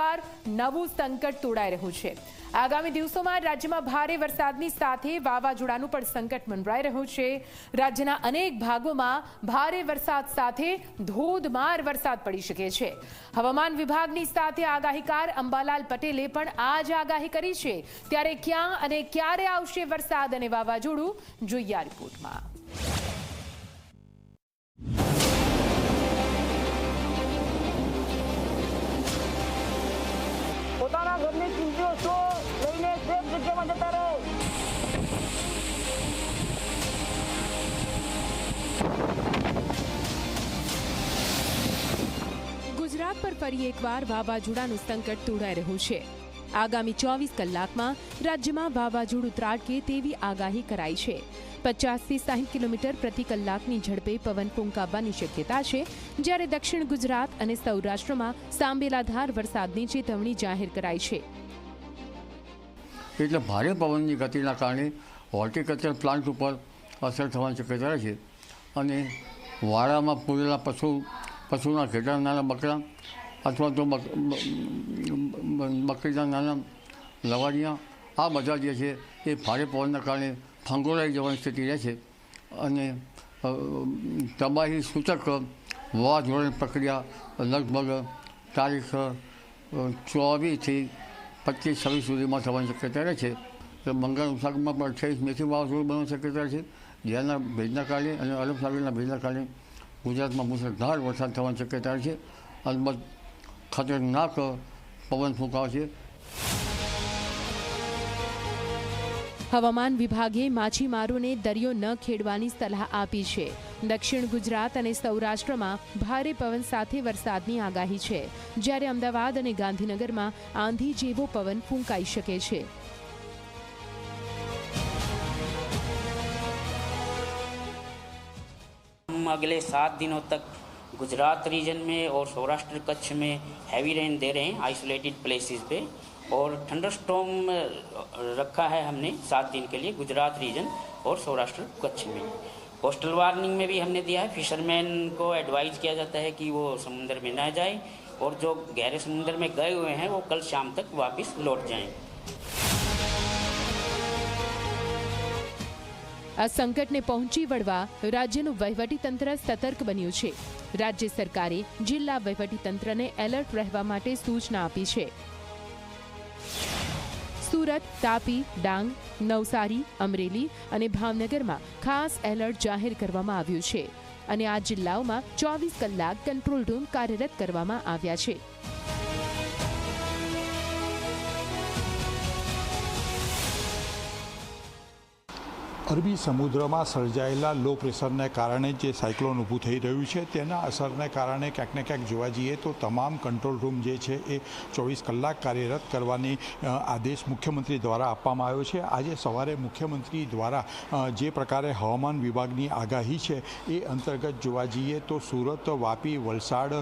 એકવાર નવું સંકટ તોડાઈ રહ્યું છે. આગામી દિવસોમાં રાજ્યમાં ભારે વરસાદની સાથે વાવાઝોડાનું પણ સંકટ મંડરાઈ રહ્યું છે. રાજ્યના અનેક ભાગોમાં ભારે વરસાદ સાથે ધોધમાર વરસાદ પડી શકે છે. હવામાન વિભાગની સાથે આગાહીકાર અંબાલાલ પટેલે પણ આ જ આગાહી કરી છે. ત્યારે ક્યાં અને ક્યારે આવશે વરસાદ અને વાવાઝોડું? જોઈએ આ રિપોર્ટમાં. જગ્યામાં જતા ગુજરાત પર ફરી એકવાર વાવાઝોડાનું સંકટ તોડાઈ રહ્યું છે. આગામી ચોવીસ કલાકમાં રાજ્યમાં વાવાઝોડું ત્રાટકે તેવી આગાહી કરાઈ છે. પચાસથી સાહીઠ કિલોમીટર પ્રતિ કલાકની ઝડપે પવન ફૂંકાવવાની શક્યતા છે, જ્યારે દક્ષિણ ગુજરાત અને સૌરાષ્ટ્રમાં સાંબેલાધાર વરસાદની ચેતવણી જાહેર કરાઈ છે. એટલે ભારે પવનની ગતિના કારણે હોર્ટિકલ્ચર પ્લાન્ટ ઉપર અસર થવાની શક્યતા રહે છે. અને વાડામાં પૂરેલા પશુ, પશુના ઘેટા નાના બકરા અથવા તો બક- બકરીના નાના લવાડિયા, આ બધા જે છે એ ભારે પવનના કારણે ફંગોળાઈ જવાની સ્થિતિ રહે છે. અને તબાહી સૂચક વાવાઝોડાની પ્રક્રિયા લગભગ તારીખ ચોવીસથી પચીસ, છવ્વીસ સુધીમાં થવાની શક્યતા છે. તો બંગાળ ઉપસાગરમાં પણ અઠ્યાવીસ મેથી વાવાઝોડું બનવાની શક્યતા છે. જ્યાંના ભેજના કારણે અને અરબ સાગરના ભેજના કારણે ગુજરાતમાં મુસળધાર વરસાદ થવાની શક્યતા છે. અલબત્ત ખતરનાક પવન ફૂંકાવશે હવામાન વિભાગે માછીમારોને દરિયો ન ખેડવાની સલાહ આપી છે. દક્ષિણ ગુજરાત અને સૌરાષ્ટ્રમાં ભારે પવન સાથે વરસાદની આગાહી છે જ્યારે અમદાવાદ અને ગાંધીનગરમાં આંધી જેવો પવન ફૂંકાઈ શકે છે हम अगले सात दिनों तक गुजरात रीजन में और सौराष्ट्र कच्छ में हैवी रेन दे रहे हैं आइसोलेटेड प्लेसेस पे और थंडर स्टॉर्म रखा है हमने सात दिन के लिए गुजरात रीजन और सौराष्ट्र कच्छ में कोस्टल वार्निंग में भी हमने दिया है फिशरमैन को एडवाइज किया जाता है कि वो समुद्र में ना जाए और जो गहरे समुद्र में गए हुए हैं वो कल शाम तक वापस लौट जाएं આ સંકટને પહોંચી વળવા રાજ્યનું વહીવટીતંત્ર સતર્ક બન્યું છે રાજ્ય સરકારે જિલ્લા વહીવટીતંત્રને એલર્ટ રહેવા માટે સૂચના આપી છે સુરત, તાપી, ડાંગ, નવસારી, અમરેલી અને ભાવનગરમાં ખાસ એલર્ટ જાહેર કરવામાં આવ્યું છે. અને આ જિલ્લાઓમાં ચોવીસ કલાક કંટ્રોલ રૂમ કાર્યરત કરવામાં આવ્યા છે. અરબી સમુદ્રમાં સર્જાયેલા લો પ્રેશરને કારણે જે સાયક્લોન ઊભું થઈ રહ્યું છે, તેના અસરને કારણે ક્યાંક ને ક્યાંક જોવા જઈએ તો તમામ કંટ્રોલ રૂમ જે છે એ ચોવીસ કલાક કાર્યરત કરવાની આદેશ મુખ્યમંત્રી દ્વારા આપવામાં આવ્યો છે. આજે સવારે મુખ્યમંત્રી દ્વારા જે પ્રકારે હવામાન વિભાગની આગાહી છે એ અંતર્ગત જોવા જઈએ તો સુરત, વાપી, વલસાડ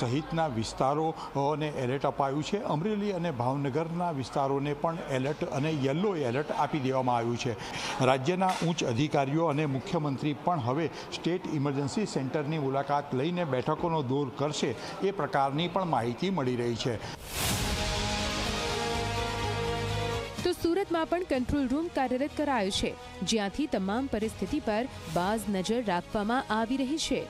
સહિતના વિસ્તારોને એલર્ટ અપાયું છે. અમરેલી અને ભાવનગરના વિસ્તારોને પણ એલર્ટ અને યલો એલર્ટ આપી દેવામાં આવ્યું છે. રાજ્યના ઉચ્ચ અધિકારીઓ અને મુખ્યમંત્રી પણ હવે સ્ટેટ ઇમરજન્સી સેન્ટરની મુલાકાત લઈને બેઠકોનો દૂર કરશે એ પ્રકારની પણ માહિતી મળી રહી છે. તો સુરતમાં પણ કંટ્રોલ રૂમ કાર્યરત કરાયો છે, જ્યાંથી તમામ પરિસ્થિતિ પર બાજ નજર રાખવામાં આવી રહી છે.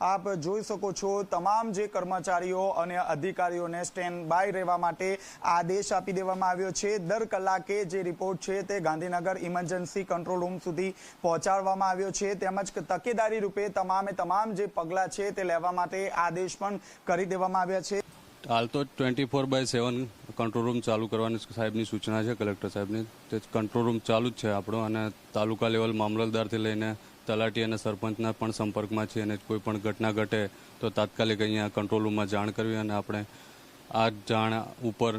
આપ જોઈ શકો છો તમામ જે કર્મચારીઓ અને અધિકારીઓને સ્ટેન્ડ બાય રહેવા માટે આદેશ આપી દેવામાં આવ્યો છે. દર કલાકે જે રિપોર્ટ છે તે ગાંધીનગર ઇમરજન્સી કંટ્રોલ રૂમ સુધી પહોંચાડવામાં આવ્યો છે. તેમજ તકેદારી રૂપે તમામે તમામ જે પગલાં છે તે લેવા માટે આદેશ પણ કરી દેવામાં આવ્યા છે. હાલ તો twenty four by seven control room ચાલુ કરવાની સાહેબની સૂચના છે કલેક્ટર સાહેબની. તે કંટ્રોલ રૂમ ચાલુ જ છે આપણો અને તાલુકા લેવલ મામલતદારથી લઈને તલાટી અને સરપંચના પણ સંપર્કમાં છીએ અને કોઈ પણ ઘટના ઘટે તો તાત્કાલિક અહીંયા કંટ્રોલ રૂમમાં જાણ કરવી અને આપણે આ જાણ ઉપર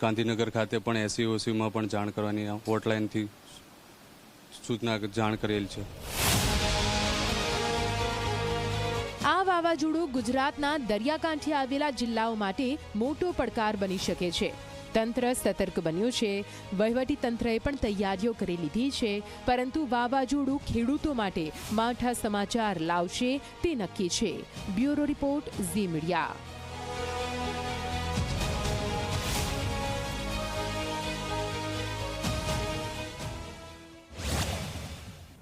ગાંધીનગર ખાતે પણ એસી ઓસીમાં પણ જાણ કરવાની હોટલાઇનથી સૂચના જાણ કરેલ છે. આ વાવાઝોડું ગુજરાતના દરિયાકાંઠે આવેલા જિલ્લાઓ માટે મોટો પડકાર બની શકે છે. તંત્ર સતર્ક બન્યું છે. વહીવટી તંત્રએ પણ તૈયારીઓ કરી લીધી છે. પરંતુ વાવાઝોડું ખેડૂતો માટે માઠા સમાચાર લાવશે તે નક્કી છે. Bureau report Zee media.